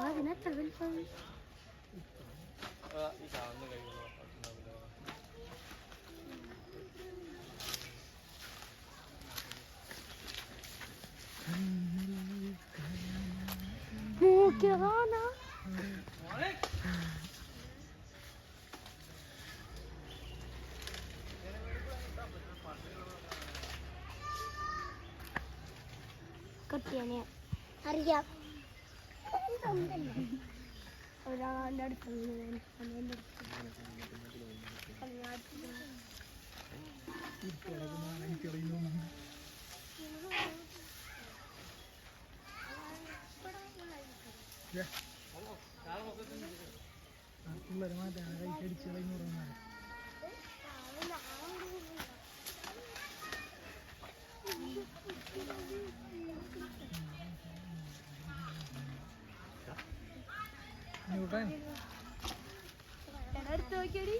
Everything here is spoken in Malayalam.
അതിനെത്ര വലിപ്പം മൂക്കിറാന കട്ടിയാനെ അറിയാം ഒരാളുടെ അടുത്ത് പിള്ളേർ മാറ്റാണ് കൈക്കടിച്ച് കളയുന്നു ന്യൂട്ടൻ എടുത്ത് നോക്കിയടി.